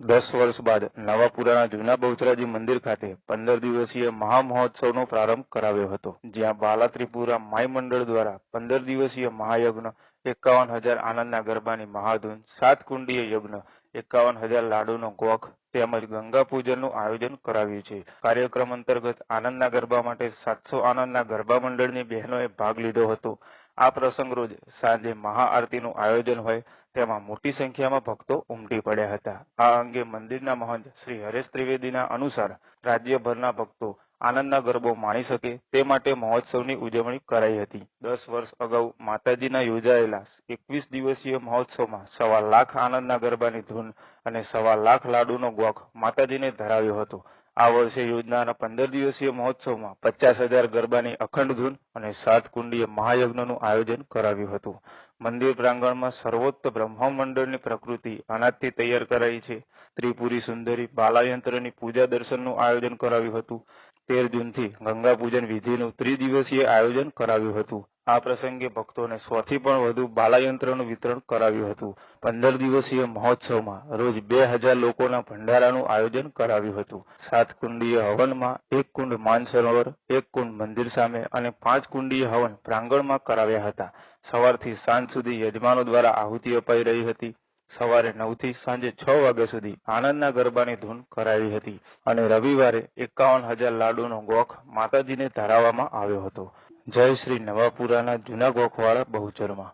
દસ વર્ષ બાદ નવાપુરાના જૂના બહુચરાજી મંદિર ખાતે પંદર દિવસીય મહામહોત્સવનો પ્રારંભ કરાવ્યો હતો, જ્યાં બાલા ત્રિપુરા માઈ મંડળ દ્વારા પંદર દિવસીય મહાયજ્ઞ એકાવન હજાર આનંદના ગરબાની મહાધૂન સાત કુંડીય યજ્ઞ, એકાવન હજાર લાડુનો ગોખ તેમજ ગંગા પૂજનનું આયોજન કરાવ્યું છે. કાર્યક્રમ અંતર્ગત આનંદના ગરબા માટે સાતસો આનંદના ગરબા મંડળની બહેનોએ ભાગ લીધો હતો. આ પ્રસંગ રોજ સાંજે મહાઆરતીનું આયોજન હોય તેમાં મોટી સંખ્યામાં ભક્તો ઉમટી પડ્યા હતા. આ અંગે મંદિરના મહંત શ્રી હરેશ ત્રિવેદીના અનુસાર રાજ્યભરના ભક્તો આનંદના ગરબો માણી શકે તે માટે મહોત્સવની ઉજવણી કરાઈ હતી. દસ વર્ષ અગાઉ માતાજીના યોજાયેલા એકવીસ દિવસીય મહોત્સવમાં સવા લાખ આનંદના ગરબાની ધૂન અને સવા લાખ લાડુનો ગોખ માતાજીને ધરાવ્યો હતો. આ વર્ષે યોજનારા પંદર દિવસીય મહોત્સવમાં પચાસ હજાર ગરબાની અખંડ ધૂન અને સાત કુંડીય મહાયજ્ઞનું આયોજન કરાવ્યું હતું. મંદિર પ્રાંગણમાં સર્વોચ્ચ બ્રહ્મમંડળની પ્રકૃતિ અનાજથી તૈયાર કરાઈ છે. ત્રિપુરી સુંદરી બાલાયંત્રની પૂજા દર્શનનું આયોજન કરાવ્યું હતું. તેર જૂનથી ગંગા પૂજન વિધિનું ત્રિદિવસીય આયોજન કરાવ્યું હતું. આ પ્રસંગે ભક્તોને સો થી પણ વધુ બાલાયંત્રનું વિતરણ કરાવ્યું હતું. પંદર દિવસીય મહોત્સવમાં રોજ બે હજાર લોકોના ભંડારાનું આયોજન કરાવ્યું હતું. સાત કુંડીય હવનમાં એક કુંડ માનસરોવર, એક કુંડ મંદિર સામે અને પાંચ કુંડીય હવન પ્રાંગણમાં કરાવ્યા હતા. સવારથી સાંજ સુધી યજમાનો દ્વારા આહુતિ અપાઈ રહી હતી. સવારે નવથી સાંજે છ વાગ્યા સુધી આનંદના ગરબાની ધૂન કરાવી હતી અને રવિવારે એકાવન હજાર લાડુનો ગોખ માતાજીને ધરાવવામાં આવ્યો હતો. જય શ્રી નવાપુરાના જૂના ગોખવાળા બહુચરમાં.